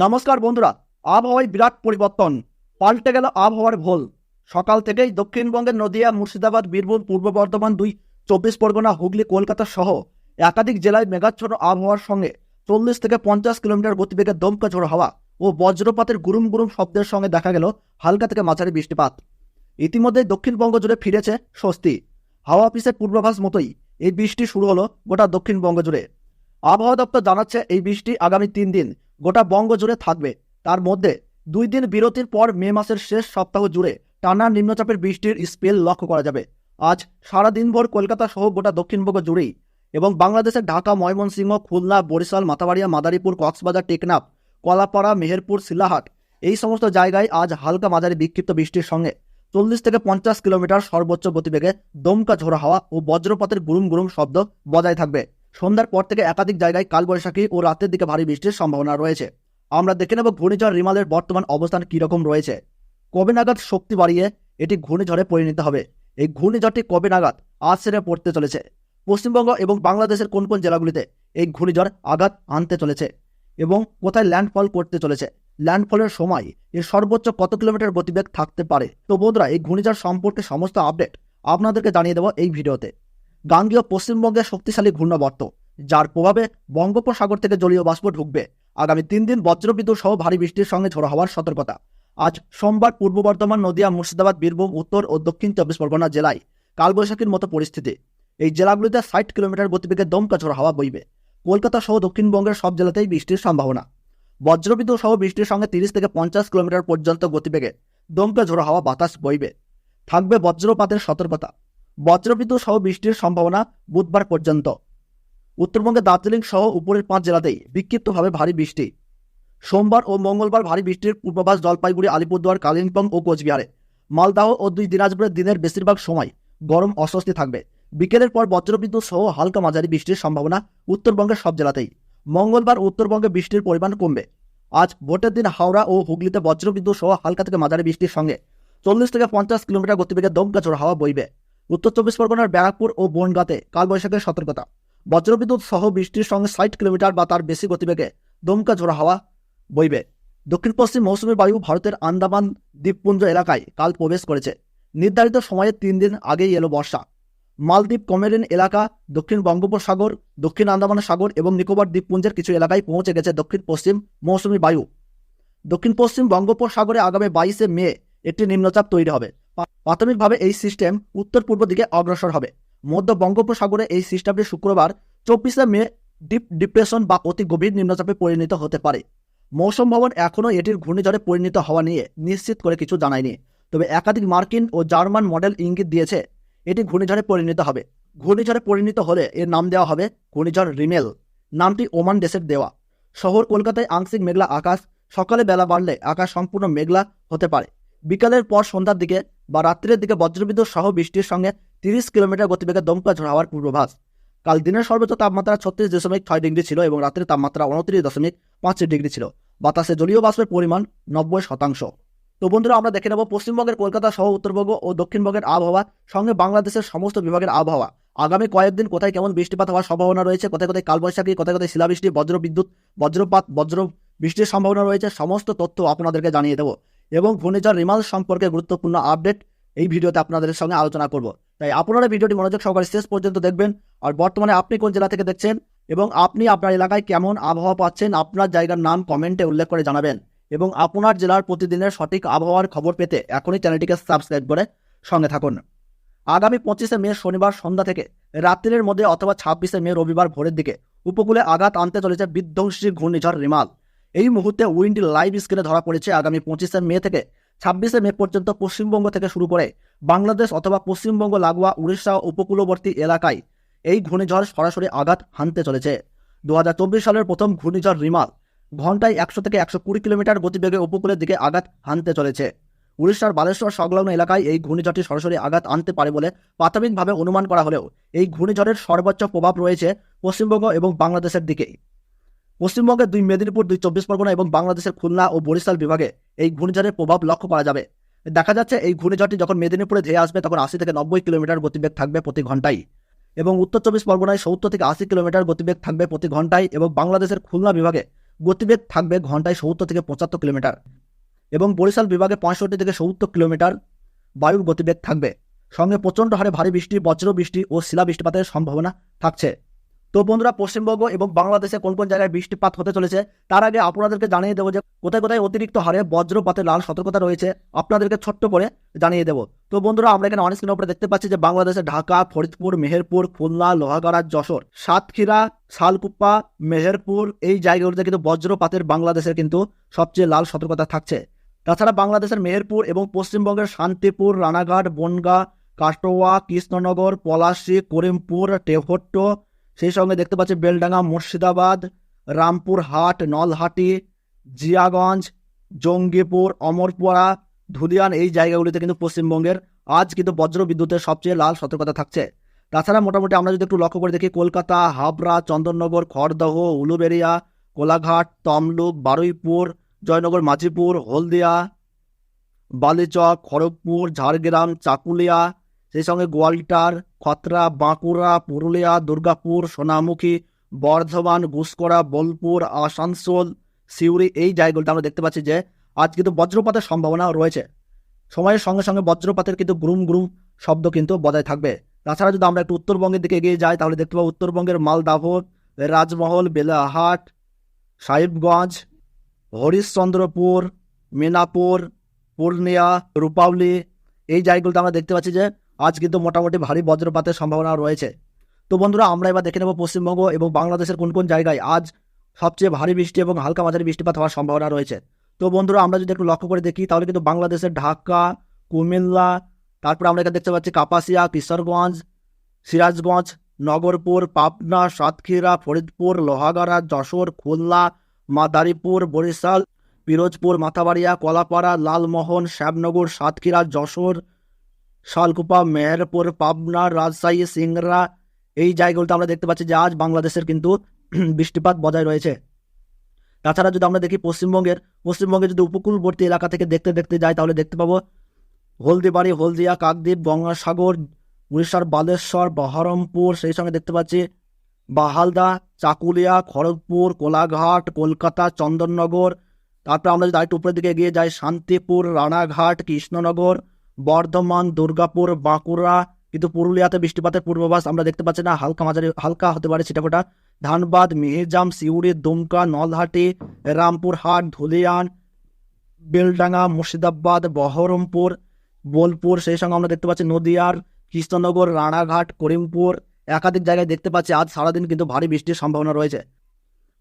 নমস্কার বন্ধুরা, আবহাওয়ায় বিরাট পরিবর্তন। পাল্টে গেল আবহাওয়ার ভোল। সকাল থেকেই দক্ষিণবঙ্গের নদিয়া, মুর্শিদাবাদ, বীরভূম, পূর্ব বর্ধমান দুই চব্বিশ পরগনা, হুগলি, কলকাতা সহ একাধিক জেলায় মেঘাচ্ছন্ন আবহাওয়ার সঙ্গে চল্লিশ থেকে পঞ্চাশ কিলোমিটার গতিবেগে দমকা ঝোড়ো হাওয়া ও বজ্রপাতের গুরুম গুরুম শব্দের সঙ্গে দেখা গেল হালকা থেকে মাঝারি বৃষ্টিপাত। ইতিমধ্যে দক্ষিণবঙ্গ জুড়ে ফিরেছে স্বস্তি। হাওয়া অফিসের পূর্বাভাস মতোই এই বৃষ্টি শুরু হলো গোটা দক্ষিণবঙ্গ জুড়ে। আবহাওয়া দপ্তর জানাচ্ছে এই বৃষ্টি আগামী তিন দিন গোটা বঙ্গ জুড়ে থাকবে। তার মধ্যে দুই দিন বিরতির পর মে মাসের শেষ সপ্তাহ জুড়ে টানা নিম্নচাপের বৃষ্টির স্পেল লক্ষ্য করা যাবে। আজ সারা দিনভর কলকাতা সহ গোটা দক্ষিণবঙ্গ জুড়েই এবং বাংলাদেশের ঢাকা, ময়মনসিংহ, খুলনা, বরিশাল মাথাবাড়িয়া মাদারীপুর, কক্সবাজার, টেকনাফ, কলাপাড়া, মেহেরপুর শিলাহাট এই সমস্ত জায়গায় আজ হালকা মাঝারি বিক্ষিপ্ত বৃষ্টির সঙ্গে চল্লিশ থেকে পঞ্চাশ কিলোমিটার সর্বোচ্চ গতিবেগে দমকা ঝোড়া হাওয়া ও বজ্রপাতের গুরুম গুরুম শব্দ বজায় থাকবে। সন্ধ্যার পর থেকে একাধিক জায়গায় কালবৈশাখী ও রাতের দিকে ভারী বৃষ্টির সম্ভাবনা রয়েছে। আমরা দেখে নেব ঘূর্ণিঝড় রিমালের বর্তমান অবস্থান কীরকম রয়েছে। কবে নাগাদ শক্তি বাড়িয়ে এটি ঘূর্ণিঝড়ে পরিণত হবে? এই ঘূর্ণিঝড়টি কবে নাগাদ আজ সেরে পড়তে চলেছে। পশ্চিমবঙ্গ এবং বাংলাদেশের কোন কোন জেলাগুলিতে এই ঘূর্ণিঝড় আঘাত আনতে চলেছে এবং কোথায় ল্যান্ডফল করতে চলেছে? ল্যান্ডফলের সময় এর সর্বোচ্চ কত কিলোমিটার গতিবেগ থাকতে পারে? তো বন্ধুরা, এই ঘূর্ণিঝড় সম্পর্কে সমস্ত আপডেট আপনাদেরকে জানিয়ে দেবো এই ভিডিওতে। গাঙ্গীয় পশ্চিমবঙ্গের শক্তিশালী ঘূর্ণাবর্ত, যার প্রভাবে বঙ্গোপসাগর থেকে জলীয় বাষ্প ঢুকবে। আগামী তিন দিন বজ্রবিদ্যুৎ সহ ভারী বৃষ্টির সঙ্গে ঝোড়ো হওয়ার সতর্কতা। আজ সোমবার পূর্ব বর্ধমান, নদিয়া, মুর্শিদাবাদ, বীরভূম, উত্তর ও দক্ষিণ চব্বিশ পরগনা জেলায় কালবৈশাখীর মতো পরিস্থিতি। এই জেলাগুলিতে ষাট কিলোমিটার গতিবেগে দমকা ঝোড়ো হাওয়া বইবে। কলকাতা সহ দক্ষিণবঙ্গের সব জেলাতেই বৃষ্টির সম্ভাবনা। বজ্রবিদ্যুৎ সহ বৃষ্টির সঙ্গে তিরিশ থেকে পঞ্চাশ কিলোমিটার পর্যন্ত গতিবেগে দমকা ঝোড়ো হাওয়া বাতাস বইবে। থাকবে বজ্রপাতের সতর্কতা। বজ্রবিদ্যুৎ সহ বৃষ্টির সম্ভাবনা বুধবার পর্যন্ত। উত্তরবঙ্গে দার্জিলিং সহ উপরের পাঁচ জেলাতেই বিক্ষিপ্তভাবে ভারী বৃষ্টি। সোমবার ও মঙ্গলবার ভারী বৃষ্টির পূর্বাভাস জলপাইগুড়ি, আলিপুরদুয়ার, কালিম্পং ও কোচবিহারে। মালদাহ ও দুই দিনাজপুরের দিনের বেশিরভাগ সময় গরম অস্বস্তি থাকবে। বিকেলের পর বজ্রবিদ্যুৎ সহ হালকা মাঝারি বৃষ্টির সম্ভাবনা উত্তরবঙ্গের সব জেলাতেই। মঙ্গলবার উত্তরবঙ্গে বৃষ্টির পরিমাণ কমবে। আজ ভোটের দিন হাওড়া ও হুগলিতে বজ্রবিদ্যুৎ সহ হালকা থেকে মাঝারি বৃষ্টির সঙ্গে চল্লিশ থেকে পঞ্চাশ কিলোমিটার গতিবেগে দমকা চড়া হাওয়া বইবে। উত্তর চব্বিশ পরগনার ব্যারাকপুর ও বনগাঁতে কালবৈশাখের সতর্কতা। বজ্রবিদ্যুৎ সহ বৃষ্টির সঙ্গে ষাট কিলোমিটার বা তার বেশি গতিবেগে দমকা ঝোড়া হাওয়া বইবে। দক্ষিণ পশ্চিম মৌসুমী বায়ু ভারতের আন্দামান দ্বীপপুঞ্জ এলাকায় কাল প্রবেশ করেছে। নির্ধারিত সময়ের তিন দিন আগেই এলো বর্ষা। মালদ্বীপ কমেরিন এলাকা, দক্ষিণ বঙ্গোপসাগর, দক্ষিণ আন্দামান সাগর এবং নিকোবর দ্বীপপুঞ্জের কিছু এলাকায় পৌঁছে গেছে দক্ষিণ পশ্চিম মৌসুমী বায়ু। দক্ষিণ পশ্চিম বঙ্গোপসাগরে আগামী বাইশে মে একটি নিম্নচাপ তৈরি হবে। প্রাথমিকভাবে এই সিস্টেম উত্তর পূর্ব দিকে অগ্রসর হবে। মধ্য বঙ্গোপসাগরে এই সিস্টেমটি শুক্রবার, চব্বিশে মে, ডিপ ডিপ্রেশন বা অতি গভীর নিম্নচাপে পরিণত হতে পারে। মৌসুম ভবন এখনও এটির ঘূর্ণিঝড়ে পরিণত হওয়া নিয়ে নিশ্চিত করে কিছু জানায়নি। তবে একাধিক মার্কিন ও জার্মান মডেল ইঙ্গিত দিয়েছে, এটি ঘূর্ণিঝড়ে পরিণত হবে। ঘূর্ণিঝড়ে পরিণত হলে এর নাম দেওয়া হবে ঘূর্ণিঝড় রিমেল। নামটি ওমান দেশের দেওয়া। শহর কলকাতায় আংশিক মেঘলা আকাশ। সকালে বেলা বাড়লে আকাশ সম্পূর্ণ মেঘলা হতে পারে। বিকালের পর সন্ধ্যার দিকে বা রাত্রের দিকে বজ্রবিদ্যুৎ সহ বৃষ্টির সঙ্গে তিরিশ কিলোমিটার গতিবেগে দমকা ঝড় হওয়ার পূর্বাভাস। কাল দিনের সর্বোচ্চ তাপমাত্রা ছত্রিশ দশমিক ছয় ডিগ্রি ছিল এবং রাত্রের তাপমাত্রা উনত্রিশ দশমিক পাঁচ ডিগ্রি ছিল। বাতাসে জলীয় বাষ্পের পরিমাণ নব্বই শতাংশ। তো বন্ধুরা, আমরা দেখে নেব পশ্চিমবঙ্গের কলকাতা সহ উত্তরবঙ্গ ও দক্ষিণবঙ্গের আবহাওয়া সঙ্গে বাংলাদেশের সমস্ত বিভাগের আবহাওয়া। আগামী কয়েকদিন কোথায় কেমন বৃষ্টিপাত হওয়ার সম্ভাবনা রয়েছে? কোথায় কোথায় কালবৈশাখী, কোথায় কোথায় শিলাবৃষ্টি, বজ্রবিদ্যুৎ, বজ্রপাত বজ্র বৃষ্টির সম্ভাবনা রয়েছে? সমস্ত তথ্য আপনাদেরকে জানিয়ে দেবো। এবং ঘূর্ণিঝড় রিমাল সম্পর্কে গুরুত্বপূর্ণ আপডেট এই ভিডিওতে আপনাদের সঙ্গে আলোচনা করব। তাই আপনারা ভিডিওটি মনোযোগ সহকারে শেষ পর্যন্ত দেখবেন। আর বর্তমানে আপনি কোন জেলা থেকে দেখছেন এবং আপনি আপনার এলাকায় কেমন আবহাওয়া পাচ্ছেন আপনার জায়গার নাম কমেন্টে উল্লেখ করে জানাবেন। এবং আপনার জেলার প্রতিদিনের সঠিক আবহাওয়ার খবর পেতে এখনই চ্যানেলটিকে সাবস্ক্রাইব করে সঙ্গে থাকুন। আগামী পঁচিশে মে শনিবার সন্ধ্যা থেকে রাত্রির মধ্যে অথবা ছাব্বিশে মে রবিবার ভোরের দিকে উপকূলে আঘাত আনতে চলেছে বিধ্বংসী ঘূর্ণিঝড় রিমাল। এই মুহূর্তে উইন্ড লাইভ স্ক্রিনে ধরা পড়েছে আগামী পঁচিশে মে থেকে ছাব্বিশে মে পর্যন্ত পশ্চিমবঙ্গ থেকে শুরু করে বাংলাদেশ অথবা পশ্চিমবঙ্গ, লাগোয়া, উড়িষ্যা উপকূলবর্তী এলাকায় এই ঘূর্ণিঝড় সরাসরি আঘাত হানতে চলেছে। দু হাজার চব্বিশ সালের প্রথম ঘূর্ণিঝড় রিমাল ঘন্টায় একশো থেকে একশো কুড়ি কিলোমিটার গতিবেগে উপকূলের দিকে আঘাত হানতে চলেছে। উড়িষ্যার বালেশ্বর সংলগ্ন এলাকায় এই ঘূর্ণিঝড়টি সরাসরি আঘাত আনতে পারে বলে প্রাথমিকভাবে অনুমান করা হলেও এই ঘূর্ণিঝড়ের সর্বোচ্চ প্রভাব রয়েছে পশ্চিমবঙ্গ এবং বাংলাদেশের দিকেই পশ্চিমবঙ্গের দুই মেদিনীপুর, দুই চব্বিশ পরগনা এবং বাংলাদেশের খুলনা ও বরিশাল বিভাগে এই ঘূর্ণিঝড়ের প্রভাব লক্ষ্য করা যাবে। দেখা যাচ্ছে এই ঘূর্ণিঝড়টি যখন মেদিনীপুরে ধেয়ে আসবে, তখন আশি থেকে নব্বই কিলোমিটার গতিবেগ থাকবে প্রতি ঘন্টায় এবং উত্তর চব্বিশ পরগনায় সত্তর থেকে আশি কিলোমিটার গতিবেগ থাকবে প্রতি ঘন্টায় এবং বাংলাদেশের খুলনা বিভাগে গতিবেগ থাকবে ঘন্টায় সত্তর থেকে পঁচাত্তর কিলোমিটার এবং বরিশাল বিভাগে পঁয়ষট্টি থেকে সত্তর কিলোমিটার বায়ুর গতিবেগ থাকবে। সঙ্গে প্রচণ্ড হারে ভারী বৃষ্টি, বজ্র বৃষ্টি ও শিলা বৃষ্টিপাতের সম্ভাবনা থাকছে। তো বন্ধুরা, পশ্চিমবঙ্গ এবং বাংলাদেশে কোন কোন জায়গায় বৃষ্টিপাত হতে চলেছে, তার আগে আপনাদেরকে জানিয়ে দেবো যে কোথায় কোথায় অতিরিক্ত হারে বজ্রপাতের লাল সতর্কতা রয়েছে, আপনাদেরকে ছোট্ট করে জানিয়ে দেবো। তো বন্ধুরা, আমরা এখানে অনেক স্ক্রিনের উপরে দেখতে পাচ্ছি যে বাংলাদেশে ঢাকা, ফরিদপুর, মেহেরপুর, খুলনা, লোহাগাড়া, যশোর, সাতক্ষীরা শালকুপ্পা মেহেরপুর, এই জায়গাগুলোতে কিন্তু বজ্রপাতের বাংলাদেশের কিন্তু সবচেয়ে লাল সতর্কতা থাকছে। তাছাড়া বাংলাদেশের মেহেরপুর এবং পশ্চিমবঙ্গের শান্তিপুর, রানাঘাট, বনগা, কাটোয়া, কৃষ্ণনগর, পলাশী, করিমপুর টেভট্ট সেই সঙ্গে দেখতে পাচ্ছি বেলডাঙ্গা, মুর্শিদাবাদ রামপুরহাট নলহাটি, জিয়াগঞ্জ, জঙ্গিপুর, অমরপুরা, ধুলিয়ান, এই জায়গাগুলিতে কিন্তু পশ্চিমবঙ্গের আজ কিন্তু বজ্র বিদ্যুতের সবচেয়ে লাল সতর্কতা থাকছে। তাছাড়া মোটামুটি আমরা যদি একটু লক্ষ্য করে দেখি, কলকাতা, হাবড়া, চন্দননগর, খড়দহ, উলুবেড়িয়া, কোলাঘাট, তমলুক, বারুইপুর, জয়নগর, মাঝিপুর, হলদিয়া, বালিচক, খড়গপুর, ঝাড়গ্রাম, চাকুলিয়া সেই সঙ্গে গোয়ালটার, খতরা, বাঁকুড়া, পুরুলিয়া, দুর্গাপুর, সোনামুখী, বর্ধমান গুসকরা বোলপুর, আসানসোল, সিউড়ি, এই জায়গাগুলোতে আমরা দেখতে পাচ্ছি যে আজ কিন্তু বজ্রপাতের সম্ভাবনা রয়েছে। সময়ের সঙ্গে সঙ্গে বজ্রপাতের কিন্তু গ্রুম গ্রুম শব্দ কিন্তু বজায় থাকবে। তাছাড়া যদি আমরা একটু উত্তরবঙ্গের দিকে এগিয়ে যাই, তাহলে দেখতে পাবো উত্তরবঙ্গের মালদাহ রাজমহল, বেলাহাট, সাহেবগঞ্জ, হরিশ্চন্দ্রপুর, মিনাপুর, পূর্ণিয়া রূপাবলী এই জায়গাগুলোতে আমরা দেখতে পাচ্ছি যে আজ কিন্তু মোটামুটি ভারী বজ্রপাতের সম্ভাবনা রয়েছে। তো বন্ধুরা, আমরা এবার দেখে নেব পশ্চিমবঙ্গ এবং বাংলাদেশের কোন কোন জায়গায় আজ সবচেয়ে ভারী বৃষ্টি এবং হালকা মাঝারি বৃষ্টিপাত হওয়ার সম্ভাবনা রয়েছে। তো বন্ধুরা, আমরা যদি একটু লক্ষ্য করে দেখি, তাহলে কিন্তু বাংলাদেশের ঢাকা, কুমিল্লা, তারপরে আমরা এখানে দেখতে পাচ্ছি কাপাসিয়া, কিশোরগঞ্জ, সিরাজগঞ্জ, নগরপুর, পাবনা, সাতক্ষীরা, ফরিদপুর, লোহাগাড়া, যশোর, খুলনা, মাদারীপুর, বরিশাল, পিরোজপুর, মাথাবাড়িয়া, কলাপাড়া, লালমোহন, শ্যামনগর, সাতক্ষীরা, যশোর শালকুপা, মেহেরপুর, পাবনা, রাজশাহী, সিংড়া, এই জায়গাগুলোতে আমরা দেখতে পাচ্ছি যে আজ বাংলাদেশের কিন্তু বৃষ্টিপাত বজায় রয়েছে। তাছাড়া যদি আমরা দেখি পশ্চিমবঙ্গের পশ্চিমবঙ্গের যদি উপকূলবর্তী এলাকা থেকে দেখতে দেখতে যাই, তাহলে দেখতে পাবো হলদিবাড়ি, হলদিয়া, কাকদ্বীপ, গঙ্গাসাগর, উড়িষ্যার বালেশ্বর, বহরমপুর, সেই সঙ্গে দেখতে পাচ্ছি বাহালদা, চাকুলিয়া, খড়গপুর, কোলাঘাট, কলকাতা, চন্দননগর। তারপর আমরা যদি আরেকটু উপরের দিকে এগিয়ে যাই, শান্তিপুর, রানাঘাট, কৃষ্ণনগর বর্ধমান, দুর্গাপুর, বাঁকুড়া, কিন্তু পুরুলিয়াতে বৃষ্টিপাতের পূর্বাভাস আমরা দেখতে পাচ্ছি না। হালকা মাঝারি, হালকা হতে পারে সেটা ধানবাদ মিহিজাম সিউড়ি, দুমকা, নলহাটি, রামপুরহাট, ধুলিয়ান, বেলডাঙ্গা, মুর্শিদাবাদ, বহরমপুর, বোলপুর, সেই সঙ্গে আমরা দেখতে পাচ্ছি নদিয়ার কৃষ্ণনগর, রানাঘাট, করিমপুর। একাধিক জায়গায় দেখতে পাচ্ছি আজ সারাদিন কিন্তু ভারী বৃষ্টির সম্ভাবনা রয়েছে।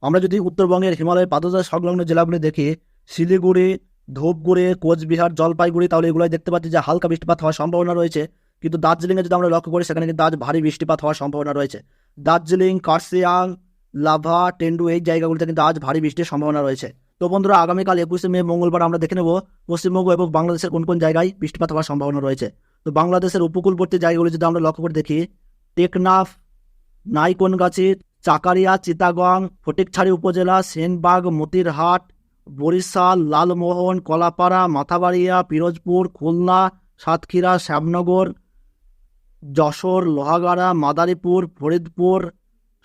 আমরা যদি উত্তরবঙ্গের হিমালয় পাদদেশ সংলগ্ন জেলাগুলি দেখি, শিলিগুড়ি ধূপগুড়ি, কোচবিহার, জলপাইগুড়ি, তাহলে এগুলোই দেখতে পাচ্ছি যে হালকা বৃষ্টিপাত হওয়ার সম্ভাবনা রয়েছে। কিন্তু দার্জিলিংয়ে যদি আমরা লক্ষ্য করি, সেখানে কিন্তু আজ ভারী বৃষ্টিপাত হওয়ার সম্ভাবনা রয়েছে। দার্জিলিং কার্সিয়াং লাভা, টেন্ডু এই জায়গাগুলিতে কিন্তু আজ ভারী বৃষ্টির সম্ভাবনা রয়েছে। তো বন্ধুরা, আগামীকাল একুশে মে, মঙ্গলবার আমরা দেখে নেব পশ্চিমবঙ্গ এবং বাংলাদেশের কোন কোন জায়গায় বৃষ্টিপাত হওয়ার সম্ভাবনা রয়েছে। তো বাংলাদেশের উপকূলবর্তী জায়গাগুলি যদি আমরা লক্ষ্য করে দেখি, টেকনাফ, নাইকনগাছি, চাকারিয়া, চিতাগং, ফটিকছাড়ি উপজেলা, সেনবাগ, মতিরহাট বরিশাল, লালমোহন, কলাপাড়া, মাথাবাড়িয়া, পিরোজপুর, খুলনা, সাতক্ষীরা, শ্যামনগর, যশোর, লোহাগাড়া, মাদারীপুর, ফরিদপুর,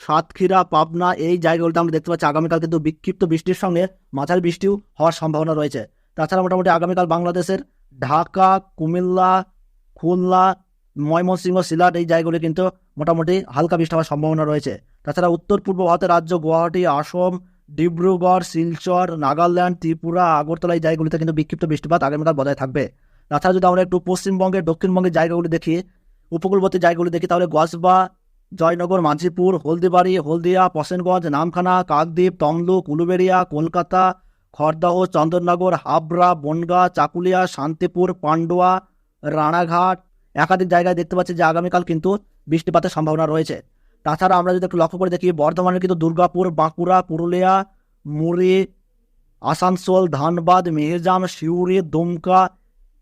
সাতক্ষীরা, পাবনা এই জায়গাগুলোতে আমরা দেখতে পাচ্ছি আগামীকাল কিন্তু বিক্ষিপ্ত বৃষ্টির সঙ্গে মাঝারি বৃষ্টিও হওয়ার সম্ভাবনা রয়েছে। তাছাড়া মোটামুটি আগামীকাল বাংলাদেশের ঢাকা, কুমিল্লা, খুলনা, ময়মনসিংহ, সিলাট এই জায়গাগুলি কিন্তু মোটামুটি হালকা বৃষ্টি হওয়ার সম্ভাবনা রয়েছে। তাছাড়া উত্তর পূর্ব ভারতের রাজ্য গুয়াহাটি, আসাম ডিব্রুগড়, শিলচর, নাগাল্যান্ড, ত্রিপুরা, আগরতলা এই জায়গাগুলিতে কিন্তু বিক্ষিপ্ত বৃষ্টিপাত আগামীকাল বজায় থাকবে। তাছাড়া যদি আমরা একটু পশ্চিমবঙ্গের, দক্ষিণবঙ্গের জায়গাগুলি দেখি, উপকূলবর্তী জায়গাগুলি দেখি, তাহলে গসবা জয়নগর মাঝিপুর হলদিবাড়ি, হলদিয়া পশেনগঞ্জ নামখানা, কাকদ্বীপ, তমলুক, উলুবেড়িয়া, কলকাতা খড়দহ চন্দননগর, হাবড়া, বনগা, চাকুলিয়া, শান্তিপুর, পান্ডুয়া, রানাঘাট, একাধিক জায়গায় দেখতে পাচ্ছি যে আগামীকাল কিন্তু বৃষ্টিপাতের সম্ভাবনা রয়েছে। তাছাড়া আমরা যদি একটু লক্ষ্য করে দেখি, বর্ধমানের কিন্তু দুর্গাপুর, বাঁকুড়া, পুরুলিয়া, মুড়ি, আসানসোল, ধানবাদ, মেহেরজাম, সিউড়ি, দুমকা,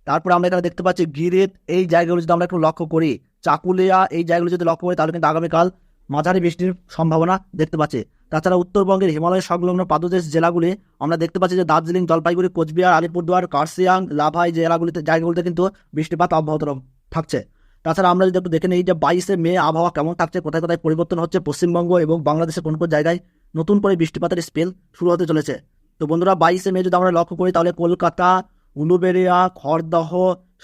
তারপরে আমরা এখানে দেখতে পাচ্ছি গিরিত, এই জায়গাগুলো যদি আমরা একটু লক্ষ্য করি, চাকুলিয়া, এই জায়গাগুলো যদি লক্ষ্য করি, তাহলে কিন্তু আগামীকাল মাঝারি বৃষ্টির সম্ভাবনা দেখতে পাচ্ছি। তাছাড়া উত্তরবঙ্গের হিমালয় সংলগ্ন পাদদেশ জেলাগুলি, আমরা দেখতে পাচ্ছি যে দার্জিলিং, জলপাইগুড়ি, কোচবিহার, আলিপুরদুয়ার কার্সিয়াং লাভা এই জেলাগুলিতে জায়গাগুলিতে কিন্তু বৃষ্টিপাত অব্যাহত থাকছে। তাছাড়া আমরা যদি একটু দেখে নিই যে বাইশে মে আবহাওয়া কেমন থাকছে, কোথায় কোথায় পরিবর্তন হচ্ছে পশ্চিমবঙ্গ এবং বাংলাদেশের কোন কোন জায়গায় নতুন করে বৃষ্টিপাতের স্পেল শুরু হতে চলেছে। তো বন্ধুরা, বাইশে মে যদি আমরা লক্ষ্য করি, তাহলে কলকাতা উলুবেড়িয়া খড়দহ,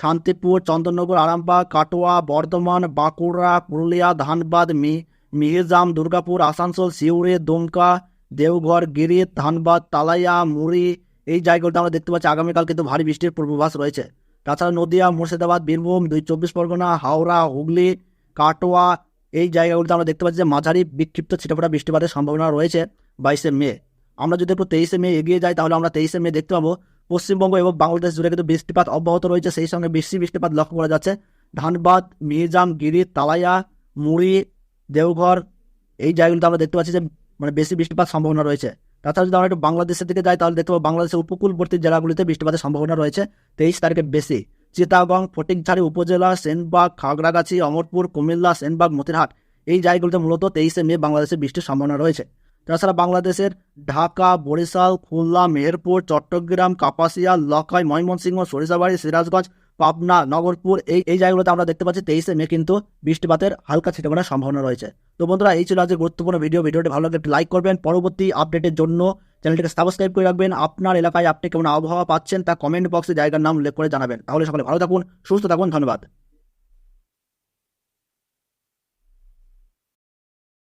শান্তিপুর, চন্দননগর, আরামবাগ, কাটোয়া, বর্ধমান, বাঁকুড়া, পুরুলিয়া, ধানবাদ, মি, মিহিরজাম, দুর্গাপুর, আসানসোল, সিউড়ি, দুমকা, দেওঘর, গিরিত, ধানবাদ, তালাইয়া, মুড়ি, এই জায়গাগুলোতে আমরা দেখতে পাচ্ছি আগামীকাল কিন্তু ভারী বৃষ্টির পূর্বাভাস রয়েছে। তাছাড়া নদিয়া, মুর্শিদাবাদ, বীরভূম, দুই চব্বিশ পরগনা, হাওড়া, হুগলি, কাটোয়া, এই জায়গাগুলোতে আমরা দেখতে পাচ্ছি যে মাঝারি বিক্ষিপ্ত ছিটেফোঁটা বৃষ্টিপাতের সম্ভাবনা রয়েছে বাইশে মে। আমরা যদি একটু তেইশে মে এগিয়ে যাই, তাহলে আমরা তেইশে মে দেখতে পাবো পশ্চিমবঙ্গ এবং বাংলাদেশ জুড়ে কিন্তু বৃষ্টিপাত অব্যাহত রয়েছে। সেই সঙ্গে বেশি বৃষ্টিপাত লক্ষ্য করা যাচ্ছে। ধানবাদ মিহিজাম গিরি, তালাইয়া, মুড়ি, দেওঘর, এই জায়গাগুলোতে আমরা দেখতে পাচ্ছি যে মানে বেশি বৃষ্টিপাত সম্ভাবনা রয়েছে। তাছাড়া যদি আমরা একটু বাংলাদেশের দিকে যাই, তাহলে দেখতে পাবো বাংলাদেশের উপকূলবর্তী জেলাগুলিতে বৃষ্টিপাতের সম্ভাবনা রয়েছে তেইশ তারিখে বেশি। চিতাগং ফটিকঝাড়ি উপজেলা, সেনবাগ, খাগড়াগাছি, অমরপুর, কুমিল্লা, সেনবাগ, মতিরহাট এই জায়গাগুলিতে মূলত তেইশে মে বাংলাদেশে বৃষ্টির সম্ভাবনা রয়েছে। তাছাড়া বাংলাদেশের ঢাকা, বরিশাল, খুলনা, মেহেরপুর, চট্টগ্রাম, কাপাসিয়া লকাই ময়মনসিংহ, সরিষাবাড়ি, সিরাজগঞ্জ পাবনা, নগরপুর, এই এই জায়গাগুলোতে আমরা দেখতে পাচ্ছি তেইশে মে কিন্তু বৃষ্টিপাতের হালকা ছিটেফোঁটার সম্ভাবনা রয়েছে। তো বন্ধুরা, এই ছিল আজকে গুরুত্বপূর্ণ ভিডিও। ভিডিওটি ভালো লাগলে একটি লাইক করবেন। পরবর্তী আপডেটের জন্য চ্যানেলটিকে সাবস্ক্রাইব করে রাখবেন। আপনার এলাকায় আপনি কেমন আবহাওয়া পাচ্ছেন তা কমেন্ট বক্সে জায়গার নাম উল্লেখ করে জানাবেন। তাহলে সকলে ভালো থাকুন, সুস্থ থাকুন, ধন্যবাদ।